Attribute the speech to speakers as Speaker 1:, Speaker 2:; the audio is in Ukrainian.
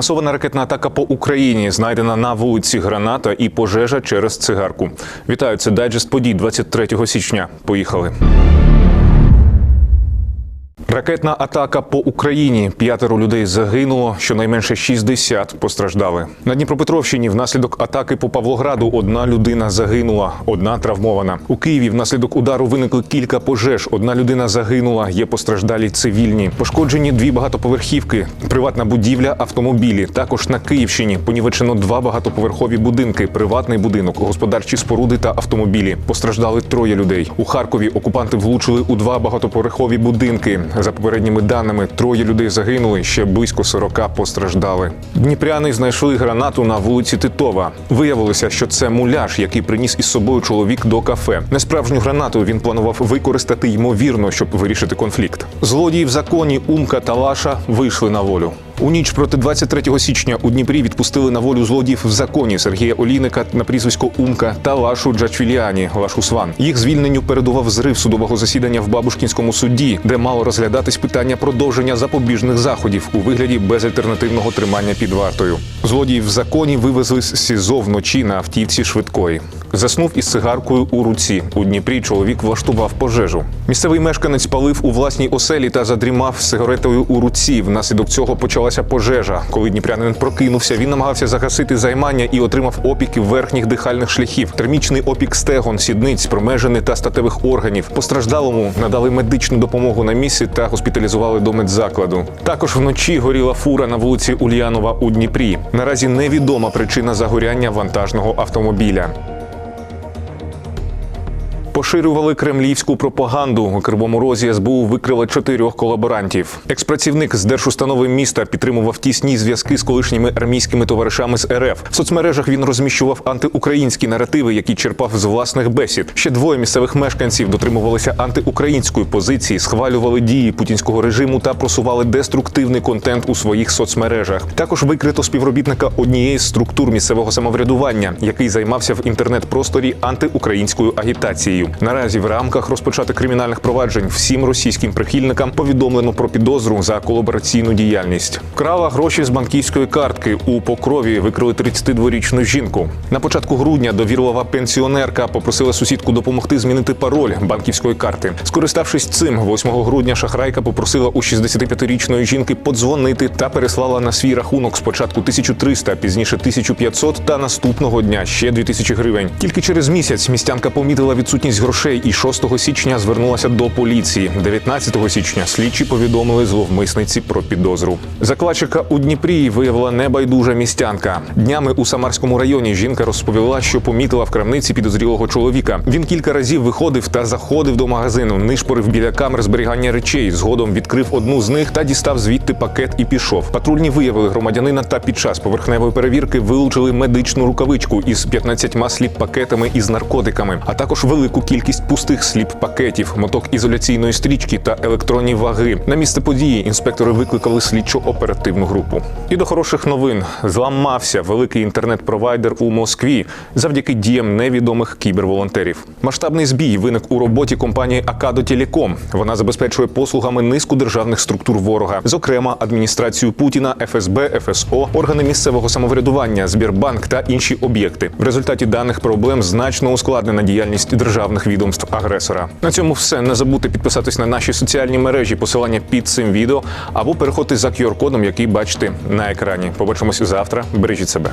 Speaker 1: Масована ракетна атака по Україні знайдена на вулиці граната і пожежа через цигарку. Вітаю, це дайджест подій 23 січня. Поїхали. Ракетна атака по Україні. П'ятеро людей загинуло, щонайменше 60 постраждали. На Дніпропетровщині внаслідок атаки по Павлограду одна людина загинула, одна травмована. У Києві внаслідок удару виникли кілька пожеж. Одна людина загинула, є постраждалі цивільні. Пошкоджені дві багатоповерхівки, приватна будівля, автомобілі. Також на Київщині понівечено два багатоповерхові будинки, приватний будинок, господарчі споруди та автомобілі. Постраждали троє людей. У Харкові окупанти влучили у два багатоповерхові будинки. За попередніми даними, троє людей загинули, ще близько 40 постраждали. Дніпряни знайшли гранату на вулиці Титова. Виявилося, що це муляж, який приніс із собою чоловік до кафе. Несправжню гранату він планував використати ймовірно, щоб вирішити конфлікт. Злодії в законі Умка та Лаша вийшли на волю. У ніч проти 23 січня у Дніпрі відпустили на волю злодіїв в законі Сергія Олійника на прізвисько Умка та Лашу Джачвіліані Лашу Сван. Їх звільненню передував зрив судового засідання в Бабушкінському суді, де мало розглядатись питання продовження запобіжних заходів у вигляді безальтернативного тримання під вартою. Злодіїв в законі вивезли з СІЗО вночі на автівці швидкої. Заснув із цигаркою у руці. У Дніпрі чоловік влаштував пожежу. Місцевий мешканець палив у власній оселі та задрімав сигаретою у руці. Внаслідок цього почалася пожежа. Коли дніпрянин прокинувся, він намагався загасити займання і отримав опіки верхніх дихальних шляхів, термічний опік стегон, сідниць, промежини та статевих органів. Постраждалому надали медичну допомогу на місці та госпіталізували до медзакладу. Також вночі горіла фура на вулиці Ульянова у Дніпрі. Наразі невідома причина загоряння вантажного автомобіля. Поширювали кремлівську пропаганду. У Кривому Розі СБУ викрила чотирьох колаборантів. Експрацівник з держустанови міста підтримував тісні зв'язки з колишніми армійськими товаришами з РФ. В соцмережах він розміщував антиукраїнські наративи, які черпав з власних бесід. Ще двоє місцевих мешканців дотримувалися антиукраїнської позиції, схвалювали дії путінського режиму та просували деструктивний контент у своїх соцмережах. Також викрито співробітника однієї з структур місцевого самоврядування, який займався в інтернет-просторі антиукраїнською агітацією. Наразі в рамках розпочати кримінальних проваджень всім російським прихильникам повідомлено про підозру за колабораційну діяльність. Крала гроші з банківської картки у покрові. Викрили 32-річну жінку. На початку грудня довірлива пенсіонерка попросила сусідку допомогти змінити пароль банківської карти. Скориставшись цим, 8 грудня шахрайка попросила у 65-річної жінки подзвонити та переслала на свій рахунок спочатку 1300, пізніше 1500 та наступного дня ще 2000 гривень. Тільки через місяць містянка помітила відсутність грошей і 6 січня звернулася до поліції. 19 січня слідчі повідомили зловмисниці про підозру. Закладчика у Дніпрі виявила небайдужа містянка. Днями у Самарському районі жінка розповіла, що помітила в крамниці підозрілого чоловіка. Він кілька разів виходив та заходив до магазину, нишпорив біля камер зберігання речей. Згодом відкрив одну з них та дістав звідти пакет і пішов. Патрульні виявили громадянина та під час поверхневої перевірки вилучили медичну рукавичку із 15 сліп-пакетами із наркотиками, а також велику кількість пустих сліп-пакетів, моток ізоляційної стрічки та електронні ваги. На місце події інспектори викликали слідчо оперативну групу. І до хороших новин зламався великий інтернет-провайдер у Москві завдяки діям невідомих кіберволонтерів. Масштабний збій виник у роботі компанії Акадо Телеком. Вона забезпечує послугами низку державних структур ворога, зокрема адміністрацію Путіна, ФСБ, ФСО, органи місцевого самоврядування, Збірбанк та інші об'єкти. В результаті даних проблем значно ускладнена діяльність державних відомств агресора. На цьому все не забудьте підписатись на наші соціальні мережі, посилання під цим відео або переходьте за QR-кодом, який бачите на екрані. Побачимось завтра. Бережіть себе.